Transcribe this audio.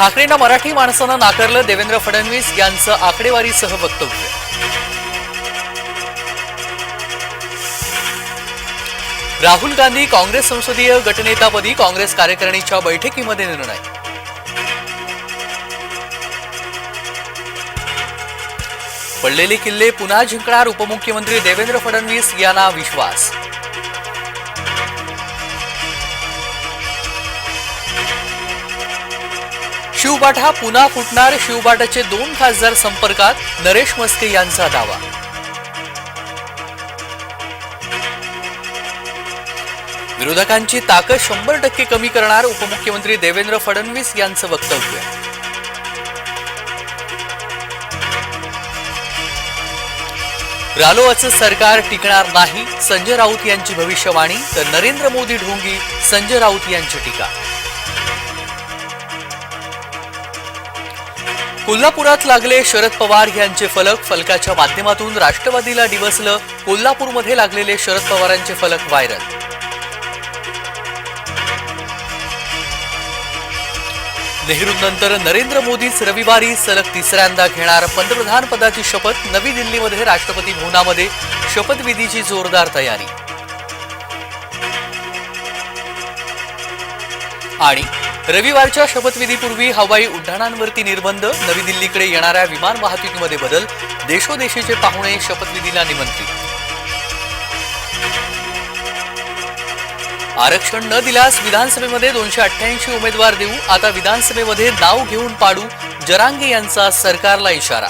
ठाकरेंना मराठी माणसानं नाकारलं देवेंद्र फडणवीस यांचं आकडेवारीसह वक्तव्य. राहुल गांधी काँग्रेस संसदीय गटनेतापदी काँग्रेस कार्यकारिणीच्या बैठकीमध्ये निर्णय. पडलेले किल्ले पुन्हा जिंकणार उपमुख्यमंत्री देवेंद्र फडणवीस यांना विश्वास. शिवबाठा पुन्हा फुटणार शिवबाटाचे दोन खासदार संपर्कात नरेश मस्के यांचा दावा. विरोधकांची ताकद शंभर टक्के कमी करणार उपमुख्यमंत्री देवेंद्र फडणवीस यांचं वक्तव्य. रालोआचं सरकार टिकणार नाही संजय राऊत यांची भविष्यवाणी तर नरेंद्र मोदी ढोंगी संजय राऊत यांची टीका. कोल्हापुरात लागले शरद पवार यांचे फलक फलकाच्या माध्यमातून राष्ट्रवादीला डिवसलं कोल्हापूरमध्ये लागलेले शरद पवारांचे फलक व्हायरल. नेहरूंनंतर नरेंद्र मोदीच रविवारी सलग तिसऱ्यांदा घेणार पंतप्रधान पदाची शपथ नवी दिल्लीमध्ये राष्ट्रपती भवनामध्ये शपथविधीची जोरदार तयारी. आणि रविवारच्या शपथविधीपूर्वी हवाई उड्डाणांवरती निर्बंध नवी दिल्लीकडे येणाऱ्या विमान वाहतुकीमध्ये बदल देशोदेशीचे पाहुणे शपथविधीला निमंत्रित. आरक्षण न दिल्यास विधानसभेमध्ये दोनशे अठ्ठ्याऐंशी उमेदवार देऊ आता विधानसभेमध्ये नाव घेऊन पाडू जरांगे यांचा सरकारला इशारा.